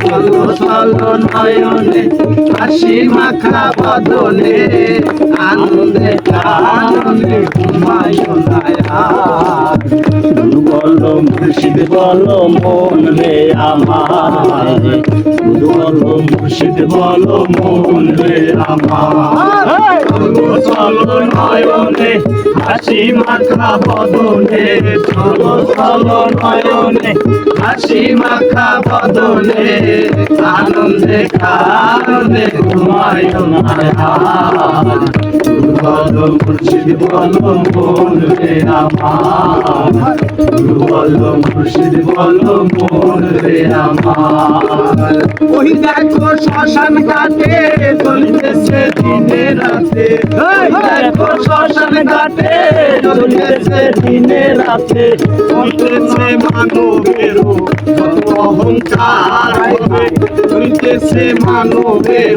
চলো চলো নয়নে হাসি মাখা বদনে আনন্দে আনন্দে ঘুমায় মুর্শিদ বল মন রে আমার। বল মুর্শিদ বল মন রে আমার। চলো নয়নে হাসি মাখা বদনে। চলো চলো নয়নে হাসি মাখা বদনে। আনন্দে আনন্দে ঘুমায় বল মুর্শিদ বল আমার বল মুর্শিদ বল আমার ওই দেখো শ্মশান ঘাটে চলতেছে দিনে রাতে। ওই দেখো শ্মশান ঘাটে চলতেছে দিনে রাতে। চলতেছে মানবের কত অহংকার চলতেছে মানবের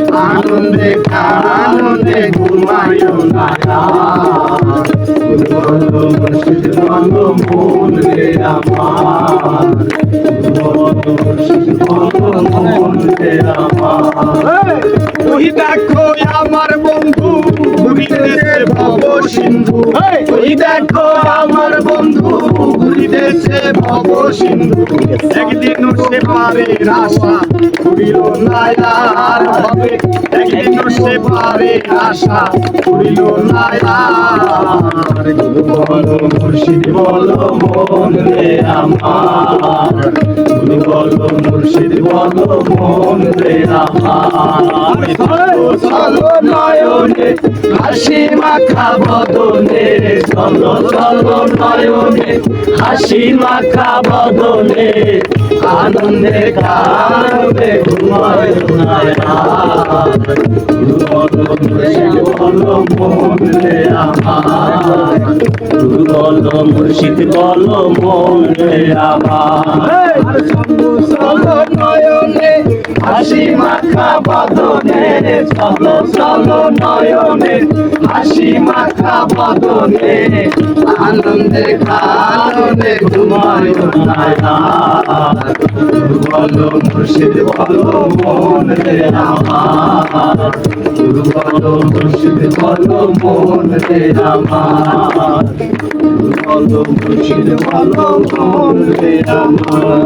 আনন্দে আনন্দে ঘুমায় না বল মুর্শিদ বল মন রে আমার। বল মুর্শিদ বল মন রে আমার। ওই দেখো আমার বন্ধু? ঘুরিতেছে ভব সিন্ধু। ওই দেখো ঘুরিতেছে ভব সিন্ধু একদিন সে পারে আশা ঘুরিল না আর হবে। একদিন সে পারে আশা ঘুরিল না আর বল মুর্শিদ বল মন রে আমার। মুর্শিদ বল মন রে চলো নয়নে হাসি মাখা বদনে চলো চলো নয়নে হাসি মাখা বদনে আনন্দে কানন্দে ঘুমায় বল মন রে আমার বল মুর্শিদ বল মন রে আমার নয়নে হাসি মাখা বদনে চলো চলো নয়নে। হাসি মাখা বদনে আনন্দে আনন্দে ঘুমায় বল মুর্শিদ, বল মন রে আমার। বল মুর্শিদ, বল মন রে আমার। বল মুর্শিদ, বল মন রে আমার।